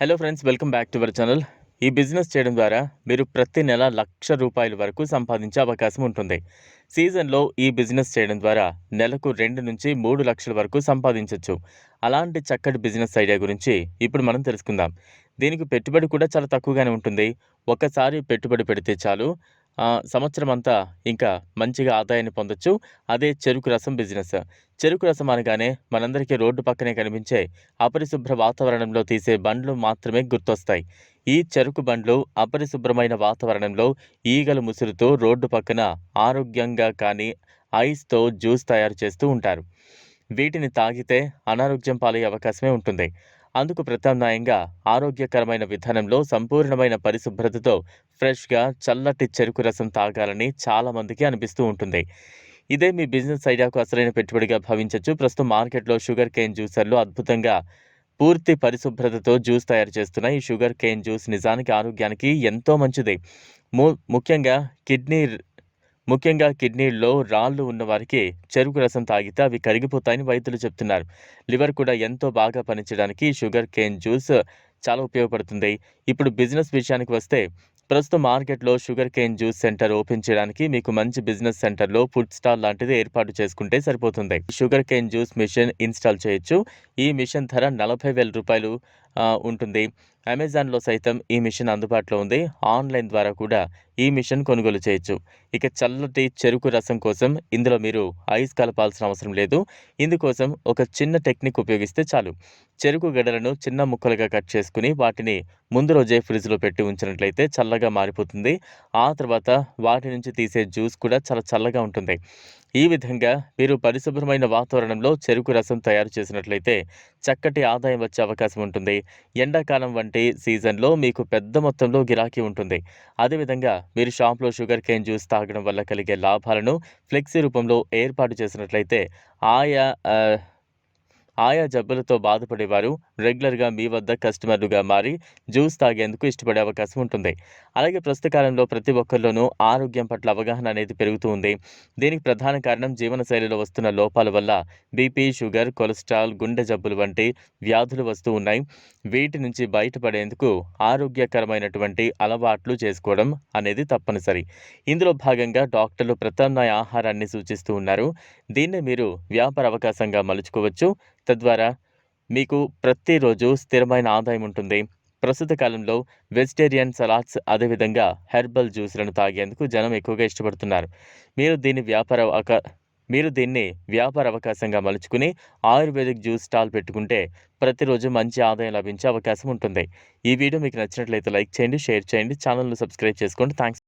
Hello friends welcome back to our channel ఈ business చేయడం ద్వారా మీరు ప్రతి నెల లక్ష రూపాయల వరకు సంపాదించే అవకాశం ఉంటుంది. సీజన్లో ఈ బిజినెస్ చేయడం ద్వారా నెలకు రెండు నుంచి మూడు లక్షల వరకు సంపాదించవచ్చు అలాంటి చక్కటి బిజినెస్ ఐడియా గురించి ఇప్పుడు మనం తెలుసుకుందాం. దీనికి పెట్టుబడి కూడా చాలా తక్కువగానే ఉంటుంది. ఒకసారి పెట్టుబడి పెడితే చాలు. సంవత్సరం అంతా ఇంకా మంచిగా ఆదాయాన్ని పొందొచ్చు. అదే చెరుకు రసం బిజినెస్. చెరుకు రసం అనగానే మనందరికీ రోడ్డు పక్కనే కనిపించే అపరిశుభ్ర వాతావరణంలో తీసే బండ్లు మాత్రమే గుర్తొస్తాయి. ఈ చెరుకు బండ్లు అపరిశుభ్రమైన వాతావరణంలో ఈగలు ముసురుతూ రోడ్డు పక్కన ఆరోగ్యంగా కానీ ఐస్తో జ్యూస్ తయారు చేస్తూ ఉంటారు. వీటిని తాగితే అనారోగ్యం పాలయ్యే అవకాశమే ఉంటుంది. అందుకు ప్రత్యామ్నాయంగా ఆరోగ్యకరమైన విధానంలో సంపూర్ణమైన పరిశుభ్రతతో ఫ్రెష్గా చల్లటి చెరుకు రసం తాగాలని చాలామందికి అనిపిస్తూ ఉంటుంది. ఇదే మీ బిజినెస్ ఐడియాకు అసలైన పెట్టుబడిగా భావించవచ్చు ప్రస్తుతం మార్కెట్లో షుగర్ కేన్ జ్యూసర్లు అద్భుతంగా పూర్తి పరిశుభ్రతతో జ్యూస్ తయారు చేస్తున్న ఈ షుగర్ కేన్ జ్యూస్ నిజానికి ఆరోగ్యానికి ఎంతో మంచిది. ము ముఖ్యంగా కిడ్నీ ముఖ్యంగా కిడ్నీల్లో రాళ్ళు ఉన్నవారికి చెరుకు రసం తాగితే అవి కరిగిపోతాయని వైద్యులు చెప్తున్నారు. లివర్ కూడా ఎంతో బాగా పనిచేయడానికి షుగర్ కేన్ జ్యూస్ చాలా ఉపయోగపడుతుంది. ఇప్పుడు బిజినెస్ విషయానికి వస్తే ప్రస్తుతం మార్కెట్లో sugar cane juice centre open చేయడానికి మీకు మంచి బిజినెస్ సెంటర్లో ఫుడ్ స్టాల్ లాంటిది ఏర్పాటు చేసుకుంటే సరిపోతుంది. Sugar cane juice machine install చేయొచ్చు. ఈ మిషన్ ధర నలభై వేల రూపాయలు ఉంటుంది. అమెజాన్లో సైతం ఈ మిషన్ అందుబాటులో ఉంది. ఆన్లైన్ ద్వారా కూడా ఈ మిషన్ కొనుగోలు చేయొచ్చు. ఇక చల్లటి చెరుకు రసం కోసం ఇందులో మీరు ఐస్ కలపాల్సిన అవసరం లేదు. ఇందుకోసం ఒక చిన్న టెక్నిక్ ఉపయోగిస్తే చాలు. చెరుకు గడలను చిన్న ముక్కలుగా కట్ చేసుకుని వాటిని ముందు రోజే ఫ్రిడ్జ్లో పెట్టి ఉంచినట్లయితే చల్లగా మారిపోతుంది. ఆ తర్వాత వాటి నుంచి తీసే జ్యూస్ కూడా చాలా చల్లగా ఉంటుంది. ఈ విధంగా మీరు పరిశుభ్రమైన వాతావరణంలో చెరుకు రసం తయారు చేసినట్లయితే చక్కటి ఆదాయం వచ్చే అవకాశం ఉంటుంది. ఎండాకాలం వంటి సీజన్లో మీకు పెద్ద మొత్తంలో గిరాకీ ఉంటుంది. అదేవిధంగా మీరు షాప్లో షుగర్ కేన్ జ్యూస్ తాగడం వల్ల కలిగే లాభాలను ఫ్లెక్సీ రూపంలో ఏర్పాటు చేసినట్లయితే ఆయా ఆయా జబ్బులతో బాధపడేవారు రెగ్యులర్గా మీ వద్ద కస్టమర్లుగా మారి జ్యూస్ తాగేందుకు ఇష్టపడే అవకాశం ఉంటుంది. అలాగే ప్రస్తుత కాలంలో ప్రతి ఒక్కరిలోనూ ఆరోగ్యం పట్ల అవగాహన అనేది పెరుగుతూ ఉంది. దీనికి ప్రధాన కారణం జీవనశైలిలో వస్తున్న లోపాల వల్ల బీపీ షుగర్ కొలెస్ట్రాల్ గుండె జబ్బులు వంటి వ్యాధులు వస్తూ ఉన్నాయి. వీటి నుంచి బయటపడేందుకు ఆరోగ్యకరమైనటువంటి అలవాట్లు చేసుకోవడం అనేది తప్పనిసరి. ఇందులో భాగంగా డాక్టర్లు ప్రత్యామ్నాయ ఆహారాన్ని సూచిస్తూ ఉన్నారు. దీన్నే మీరు వ్యాపార అవకాశంగా మలుచుకోవచ్చు. తద్వారా మీకు ప్రతిరోజు స్థిరమైన ఆదాయం ఉంటుంది. ప్రస్తుత కాలంలో వెజిటేరియన్ సలాడ్స్ అదేవిధంగా హెర్బల్ జ్యూస్లను తాగేందుకు జనం ఎక్కువగా ఇష్టపడుతున్నారు. మీరు దీన్ని వ్యాపార అవకా మీరు దీన్ని వ్యాపార అవకాశంగా మలుచుకుని ఆయుర్వేదిక్ జ్యూస్ స్టాల్ పెట్టుకుంటే ప్రతిరోజు మంచి ఆదాయం లభించే అవకాశం ఉంటుంది. ఈ వీడియో మీకు నచ్చినట్లయితే లైక్ చేయండి షేర్ చేయండి ఛానల్ను సబ్స్క్రైబ్ చేసుకోండి. థ్యాంక్స్